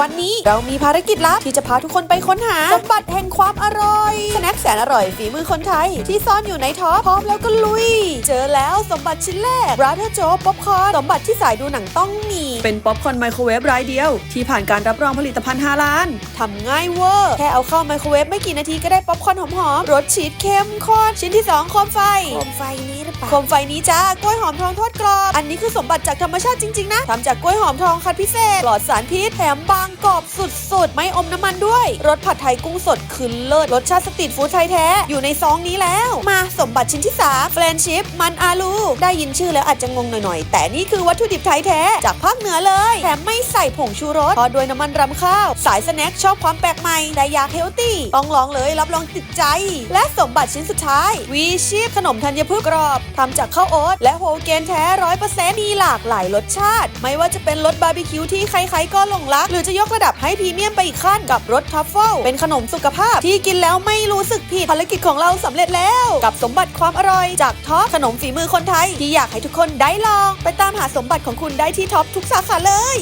วันนี้เรามีภารกิจลับที่จะพาทุกคนไปค้นหา สมบัติแห่งความอร่อยสแน็คแสนอร่อยฝีมือคนไทย ที่ซ่อนอยู่ในท็อปพร้อมแล้วก็ลุย เจอแล้วสมบัติชิ้นแรกบราเธอร์โจ๊ป๊อปคอร์นสมบัติที่สายดูหนังต้องมี เป็นป๊อปคอร์นไมโครเวฟรายเดียว ที่ผ่านการรับรองผลิตภัณฑ์5ล้านทำง่ายเวอร์แค่เอาเข้าไมโครเวฟไม่กี่นาทีก็ได้ป๊อปคอร์นหอมๆรสชีสเข้มข้นชิ้นที่สองโคมไฟโคมไฟนี้หรือเปล่าโคมไฟนี้จ้ากล้วยหอมทองทอดกรอบอันนี้คือสมบัติจากธรรมชาติจริงๆนะทำจากกล้วยหอมทองคัดพิเศษปลอดสารพิษแถมบางกรอบสุดๆ ไม่อมน้ำมันด้วย รสผัดไทยกุ้งสดคือเลิศ รสชาติสตรีทฟู้ดไทยแท้ อยู่ในซองนี้แล้ว มาสมบัติชิ้นที่3แฟรนชิพมันอาลู ได้ยินชื่อแล้วอาจจะงงหน่อยๆ แต่นี่คือวัตถุดิบไทยแท้ จากภาคเหนือเลย แถมไม่ใส่ผงชูรสทอดด้วยน้ำมันรำข้าว สายสแน็คชอบความแปลกใหม่แต่อยากเฮลตี้ต้องลองเลยรับรองติดใจ และสมบัติชิ้นสุดท้าย วีชีพขนมธัญพืชกรอบทำจากข้าวโอ๊ตและโฮเกนแท้ร้อยเปอร์เซ็นต์มีหลากหลายรสชาติ ไม่ว่าจะเป็นรสบาร์บีคิวที่ใครๆก็หลงรักหรือจะยกระดับให้พรีเมียมไปอีกขั้นกับรสทัฟเฟิลเป็นขนมสุขภาพที่กินแล้วไม่รู้สึกผิดภารกิจของเราสำเร็จแล้ว กับสมบัติความอร่อยจากท็อปขนมฝีมือคนไทย ที่อยากให้ทุกคนได้ลอง ไปตามหาสมบัติของคุณได้ที่ท็อปทุกสาขาเลย